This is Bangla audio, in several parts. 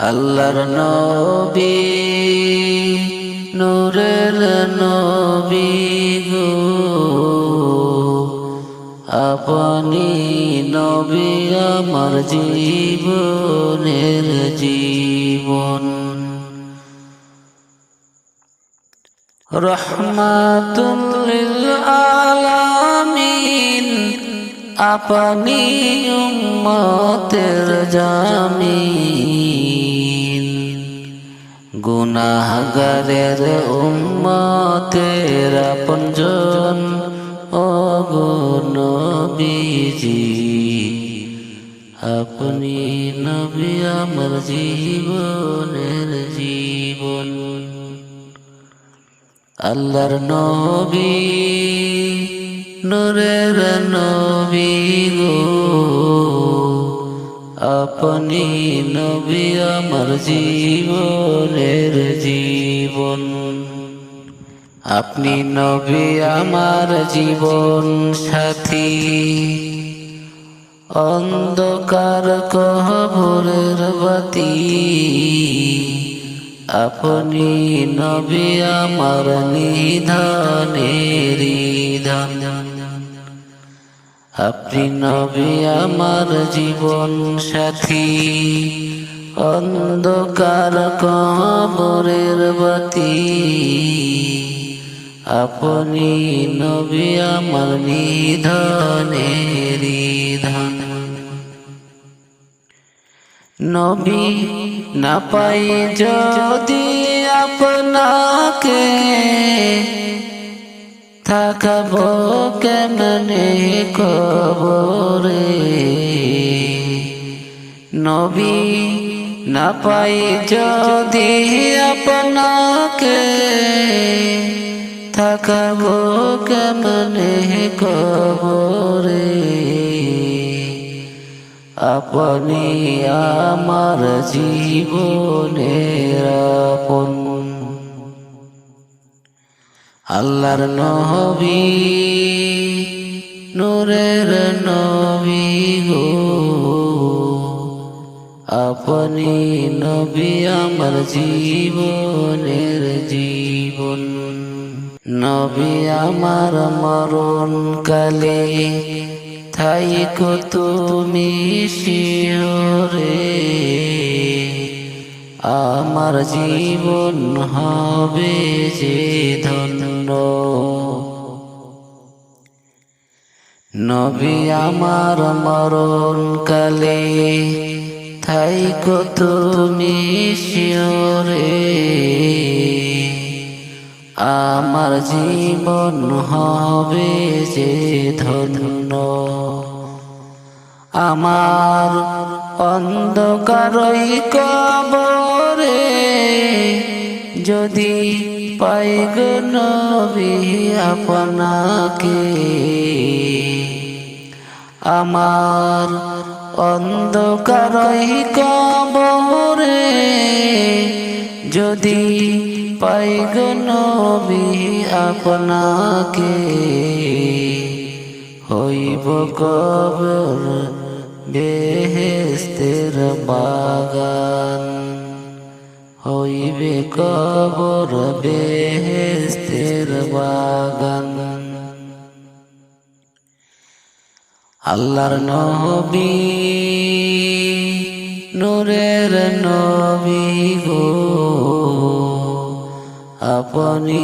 আল্লাহর নবী, নূরের নবী গো। আপনি নবী আমার জীবনের জীবন। রহমাতুল আলামিন, আপনি উম্মতের জামিন। গুনাহগারের উম্মতের আপনজন ও নবীজি। আপনি নবী আমার জীবনের জীবন। আল্লাহর নবী, নূরের নবী গো। আপনি নবী আমার জীবনের জীবন আপনি নবী আমার জীবন সাথী অন্ধকার কহবরের বাতি আপনি নবী আমার নিধানের ধান আপনি নবী আমার জীবন সাথী। অন্ধকার কবরের বাতি। আপনি নবী আমার নিধনের ধন নবী না পাই যদি আপনাকে থাকব কেমনে কবরে? নবী না পাই যদি আপনাকে থাকব কেমনে কবরে? আপনি আমার জীবনের আপন আল্লাহর নবী, নূরের নবী গো। আপনি নবী আমার জীবনের জীবন, নবী আমার মরণ কালে। তাই তুমি শিহরে আমার জীবন হবে যে ধন্য। নবী আমার মরণ কালে তাই তুমি শিওরে। আমার জীবন হবে যে ধন্য। আমার অন্ধকারই কবরে যদি পাই নবী আপনাকে, আমার অন্ধকারই কবরে যদি পাই গো নবী আপনাকে, হইব কবর বেহেস্তের বাগান। হইবে কবর বেহেস্তের বাগান। আল্লাহর নবী নূরের নবী গো। আপনি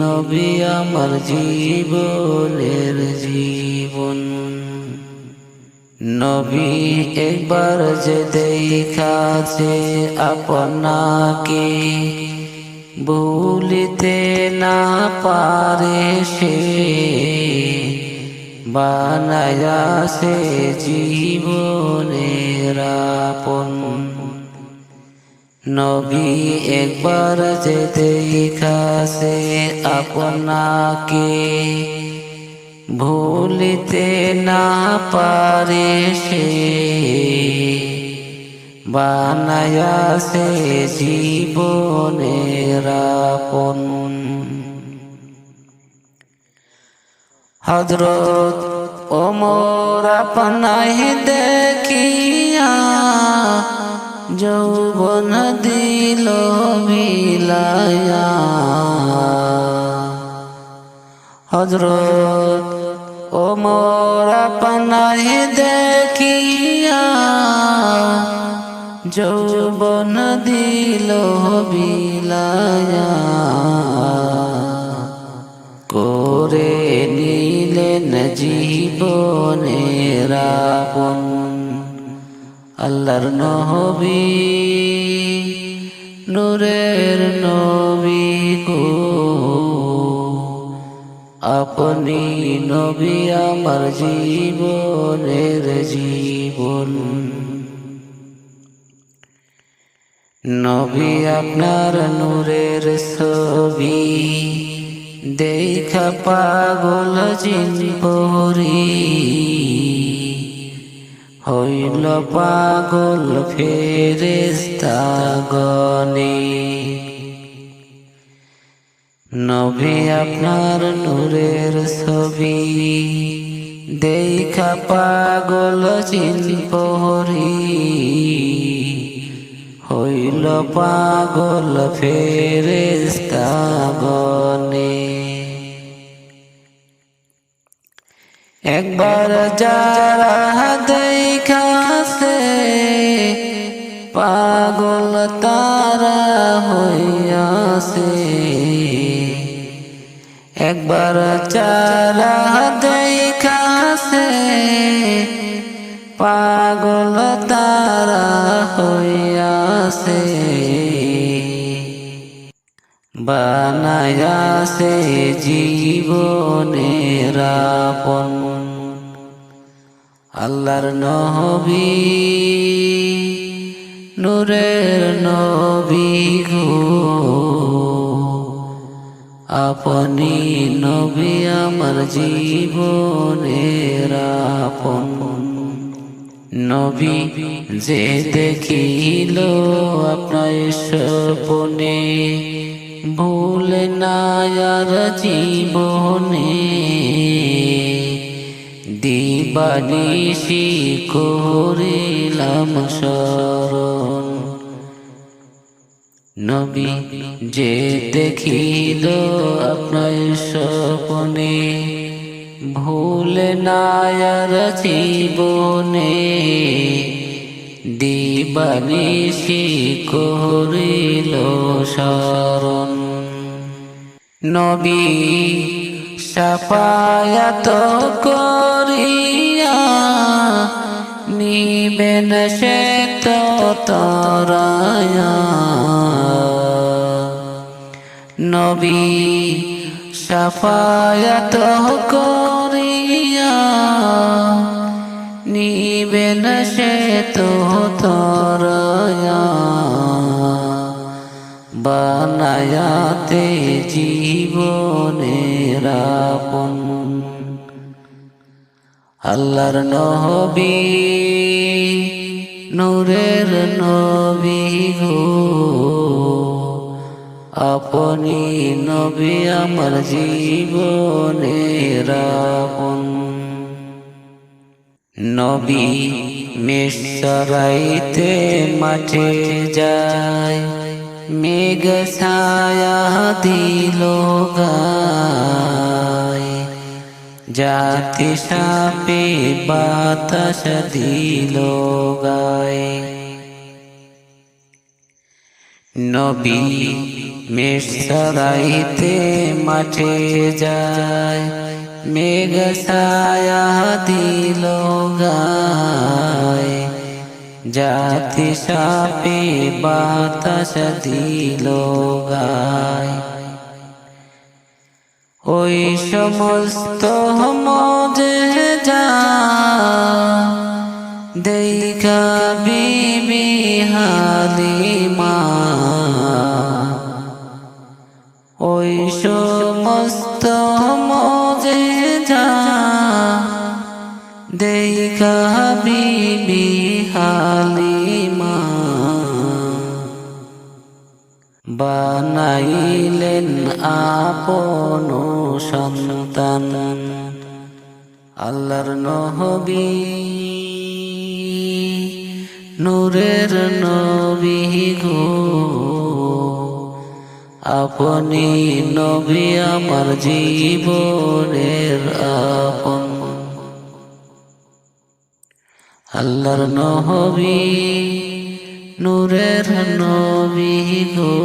নবী আমার জীবনের জীবন নবী একবার যে দেখাছে আপনাকে, ভুলিতে না পারে সে, বানায়া সে জীবনের আপন। নবী একবার যে দেখাছে আপনাকে ভুলিতে না পারে সে, বানায়া সে জীবনের আপন। হজরত ওমর আপনাই দেখিয়া যৌবন দিল বিলায়া হজরত ও মোরা পনাহ দেখিয়া যৌবন দিল বিলায়া। করে নিলেন জীবনের আপন। আল্লাহর নহবী নূরের নবী গো আপনি নবী আমার জীবনের জীবন। নবী আপনার নূরের ছবি, দেখা পাগল চিনপরি হইল পাগল ফেরেস্তা গনে নবী আপনার নূরের ছবি। দেখা পাগল চিনপরি হইল পাগল ফেরেস্তা একবার যারা দেখাছে পাগল তারা হইয়াছে। একবার চারা দেখাছে পাগল তারা হইয়াছে। বানায়াছে জীবনের আপন। আল্লাহর নহবী নূরের নবী গো। আপনি নবী আমার জীবনের আপন। নবী যে দেখিল আপনার সপনে ভুল নায়ার জীবনে। দিবানিশি করিলাম শরণ। নবী যে দেখিল আপনার সপনে ভুল নায়ার জীবনে। দিবানিশি করিল শরণ নবী সাফায়াত করিয়া নিবেন সে তরায়া। নবী, সাফায়াত করিয়া নিবেন সে তো তরায়া বানায়াতে জীবনের আপন। আল্লাহর নহবী নূরের নবী গো। আপনি নবী আমার জীবনের নবী মেসরাইতে মাঠে যায়, মেঘ ছায়া দিল জাতি সাপে বাতাস দিল গায়। নবী মেসরাইতে মাঠে যায় মেঘ ছায়া দিল গায়। জাতি সাপে বাতাস দিল গায়। ওই সমস্ত মজে যা দেখা বিবি হালিমা ওই সমস্ত মজে যা দেখা বিবি হালিমা। বানাইলেন আপন সন্তান আল্লাহর নহবী নূরের নবী গো। আপনি নবী আমার জীবনের আপন। আল্লাহর নবী, নূরের নবী গো।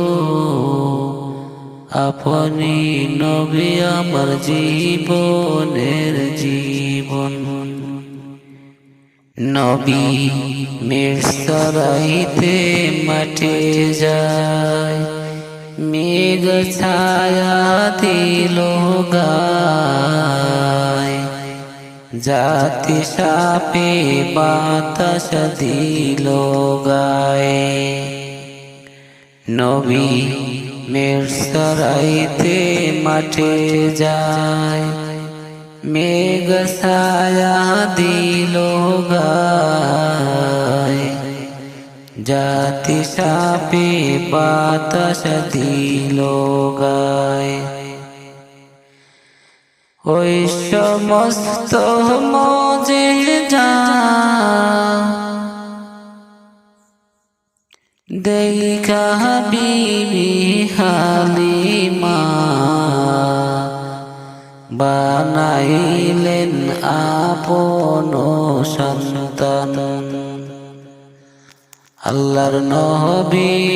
আপনি নবী আমার জীবনের জীবন। নবী মিরসরাইতে মাঠে যায়। মেঘ ছায়া দিল জাতি সাপে বাতাস দিল গায়ে। নবী মিরসরাইতে মাঠে যায়। মেঘ ছায়া দিল গায়। জাতি সাপে বাতাস দিল গায় ওই সমস্ত মজে যা দেখা বিবি হালিমা বানাইলেন আপন সন্তান আল্লাহর নবী,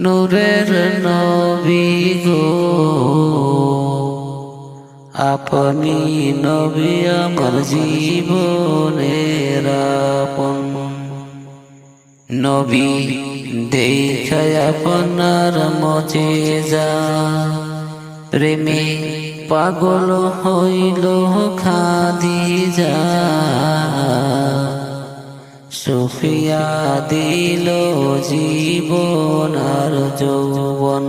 নূরের নবী গো। আপনি নবী আমার জীবনের আপন। নবী দেখায় আপনার মজে যা। প্রেমে পাগল হইল খাদি যা সুফিয়া দিল জীবন আর যৌবন।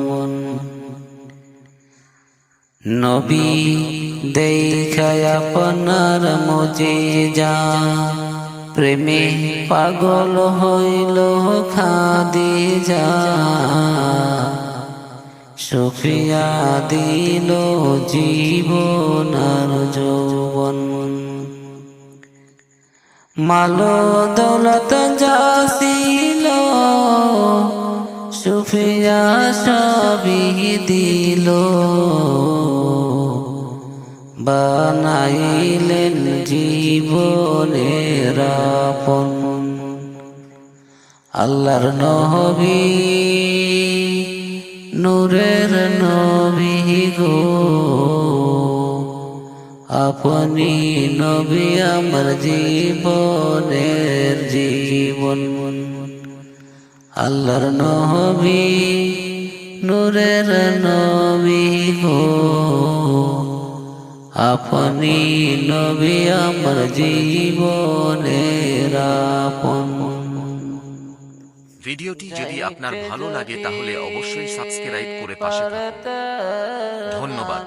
নবী দেখায় আপনার মজে যা প্রেমে পাগল হইল খাদি যা সুফিয়া দিল জীবন আর যৌবন। মালো দৌলত যাসিল সুফিয়া সবই দিল। বানাইলেন জীবনের আপন। আল্লাহর নবী নূরের নবী গো। আপনি নবী আমার জীবনের জীবন। আল্লাহর নবী, নূরের নবী গো আপনি নবী আমার জীবনের আপন। ভিডিওটি যদি আপনার ভালো লাগে তাহলে অবশ্যই সাবস্ক্রাইব করে পাশে থাকুন। ধন্যবাদ।